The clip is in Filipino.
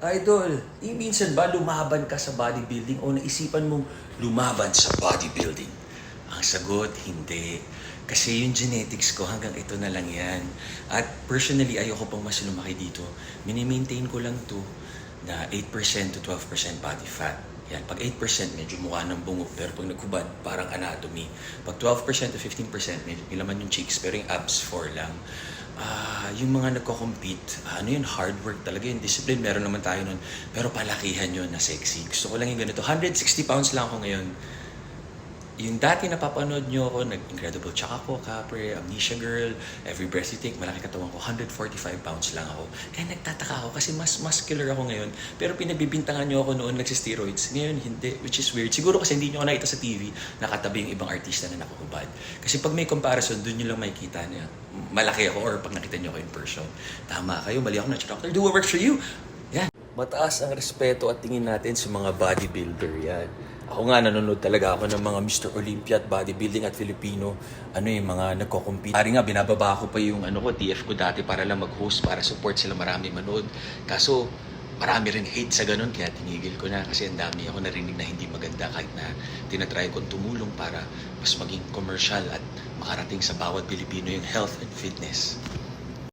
Idol, minsan ba lumaban ka sa bodybuilding o naisipan mong lumaban sa bodybuilding? Ang sagot, hindi. Kasi yung genetics ko hanggang ito na lang yan. At personally, ayoko pang mas lumaki dito. Mini-maintain ko lang to na 8% to 12% body fat. Yan, pag 8% medyo mukha ng bungo, pero pag nagkubad, parang anatomy. Pag 12% to 15%, medyo ilaman yung cheeks, pero yung abs 4 lang. Ah, yung mga nagko-compete, ano yun, hard work talaga yun. Discipline, meron naman tayo nun. Pero palakihan yun na sexy. Gusto ko lang yung ganito. 160 pounds lang ako ngayon. Yung dati napapanood nyo ako, nag-Incredible Tsaka ko, Capre, Amnesia Girl, Every Breath You Take, malaki katawan ko, 145 pounds lang ako. Kaya nagtataka ako kasi mas muscular ako ngayon. Pero pinagbibintangan nyo ako noon nagsisteroids. Ngayon hindi, which is weird. Siguro kasi hindi nyo ako nakita sa TV, nakatabi yung ibang artista na nakukubad. Kasi pag may comparison, dun nyo lang makikita niya. Malaki ako or pag nakita nyo ako in person. Tama kayo, mali ako na doctor. Do what works for you. Mataas ang respeto at tingin natin sa mga bodybuilder yan. Ako nga nanonood talaga ako ng mga Mr. Olympia at bodybuilding at Filipino. Ano yung mga nagko-compete. Ari nga, binababa ko pa yung ano ko, TF ko dati para lang mag-host, para support sila marami manood. Kaso, marami rin hate sa ganun, kaya tinigil ko na kasi ang dami ako narinig na hindi maganda kahit na tinatry kong tumulong para mas maging commercial at makarating sa bawat Pilipino yung health and fitness.